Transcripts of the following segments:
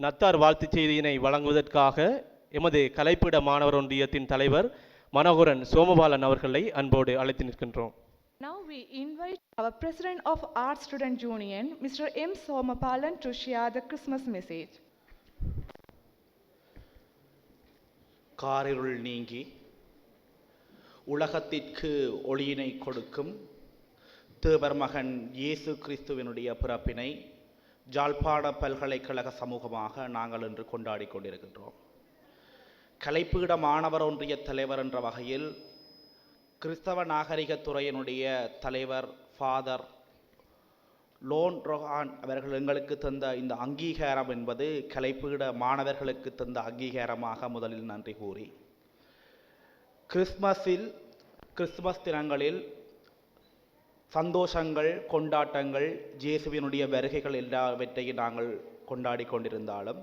நத்தார் வாழ்த்துச் செய்தியினை வழங்குவதற்காக எமது கலைப்பிட மாணவர் ஒன்றியத்தின் தலைவர் மனோகரன் சோமபாலன் அவர்களை அன்போடு அழைத்து நிற்கின்றோம் Now we invite our President of Art Student Union, Mr. M. Somapalan to share the Christmas message. காரிருள் நீங்கி உலகத்திற்கு ஒளியினை கொடுக்கும் தேவர் மகன் இயேசு கிறிஸ்துவினுடைய பிறப்பினை ஜாழ்ப்பாண பல்கலைக்கழக சமூகமாக நாங்கள் இன்று கொண்டாடி கொண்டிருக்கின்றோம். கலைப்பீட மாணவர் ஒன்றிய தலைவர் என்ற வகையில் கிறிஸ்தவ நாகரிகத் துறையினுடைய தலைவர் ஃபாதர் லோன் ரொஹான் அவர்கள் எங்களுக்கு தந்த இந்த அங்கீகாரம் என்பது கலைப்பீட மாணவர்களுக்கு தந்த அங்கீகாரமாக முதலில் நன்றி கூறி கிறிஸ்மஸில் கிறிஸ்துமஸ் தினங்களில் சந்தோஷங்கள் கொண்டாட்டங்கள் ஜேசுவினுடைய வருகைகள் எல்லாவற்றையும் நாங்கள் கொண்டாடி கொண்டிருந்தாலும்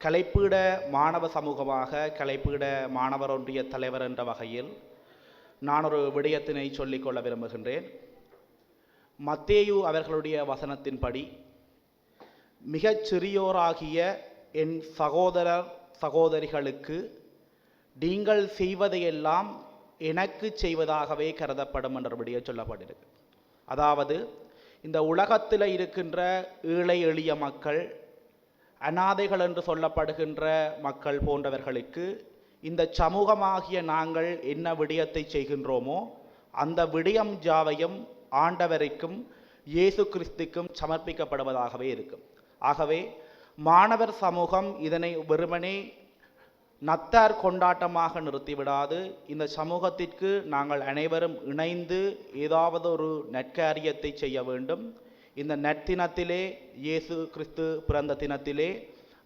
கலைப்பீட மாணவ சமூகமாக கலைப்பீட மாணவர் ஒன்றிய தலைவர் என்ற வகையில் நான் ஒரு விடயத்தினை சொல்லிக்கொள்ள விரும்புகின்றேன். மத்தேயு அவர்களுடைய வசனத்தின்படி மிகச் சிறியோராகிய என் சகோதரர் சகோதரிகளுக்கு நீங்கள் செய்வதையெல்லாம் எனக்கு செய்வதாகவே கருதப்படும் என்றபடியே சொல்லப்பட்டிருக்கு. அதாவது இந்த உலகத்தில் இருக்கின்ற ஏழை எளிய மக்கள் அனாதைகள் என்று சொல்லப்படுகின்ற மக்கள் போன்றவர்களுக்கு இந்த சமூகமாகிய நாங்கள் என்ன விடயத்தை செய்கின்றோமோ அந்த விடயம் ஜாவையும் ஆண்டவரைக்கும் இயேசு கிறிஸ்துக்கும் சமர்ப்பிக்கப்படுவதாகவே இருக்கும். ஆகவே மாணவர் சமூகம் இதனை வெறுமனே நத்தார் கொண்டாட்டமாக நிறுத்திவிடாது. இந்த சமூகத்திற்கு நாங்கள் அனைவரும் இணைந்து ஏதாவது ஒரு நற்காரியத்தை செய்ய வேண்டும். இந்த நற்தினத்திலே இயேசு கிறிஸ்து பிறந்த தினத்திலே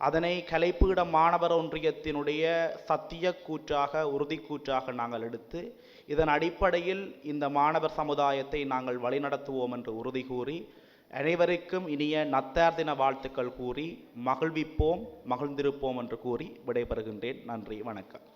அதனை கலைப்பீட மாணவர் ஒன்றியத்தினுடைய சத்திய கூற்றாக உறுதி கூற்றாக நாங்கள் எடுத்து இதன் அடிப்படையில் இந்த மாணவர் சமுதாயத்தை நாங்கள் வழிநடத்துவோம் என்று உறுதி கூறி அனைவருக்கும் இனிய நத்தார் தின வாழ்த்துக்கள் கூறி மகிழ்விப்போம் மகிழ்ந்திருப்போம் என்று கூறி விடைபெறுகின்றேன். நன்றி வணக்கம்.